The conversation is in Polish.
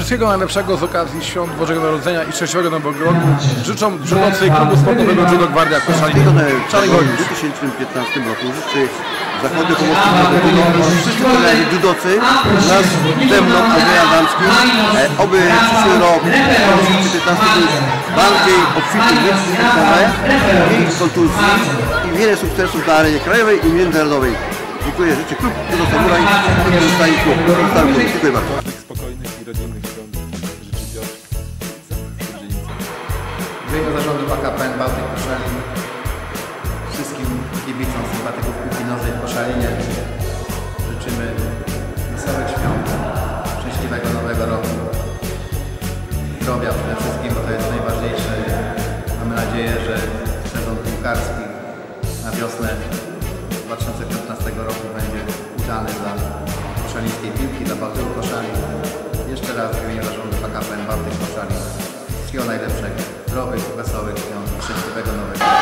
Wszystkiego najlepszego z okazji świąt Bożego Narodzenia i Szczęśliwego Nowego Roku. Życzą przywódcy klubu sportowego Judo Gwardia Koszalin. Czarny w Goniusz. 2015 roku życzy Zakłady Pomocy wszyscy trenerzy judocy wraz ze mną, Andrzej Adamski, e, oby przyszły rok 2015 był bardziej obfity w i kontuzji i wiele sukcesów na arenie krajowej i międzynarodowej. Dziękuję, życzę klub Judo Samuraj, klub. Dziękuję bardzo. W imieniu zarządu PKPN Bałtyk Koszalin wszystkim kibicom, sympatyków piłki nożnej w Koszalinie życzymy wesołych świąt, szczęśliwego nowego roku, zdrowia przede wszystkim, bo to jest najważniejsze. Mamy nadzieję, że sezon piłkarski na wiosnę 2015 roku będzie udany dla koszalińskiej piłki, dla Bałtyku Koszalin. Jeszcze raz w imieniu zarządu PKPN Bałtyk Koszalin wszystkiego najlepszego, zdrowych, wesołych świąt szczęśliwego nowego.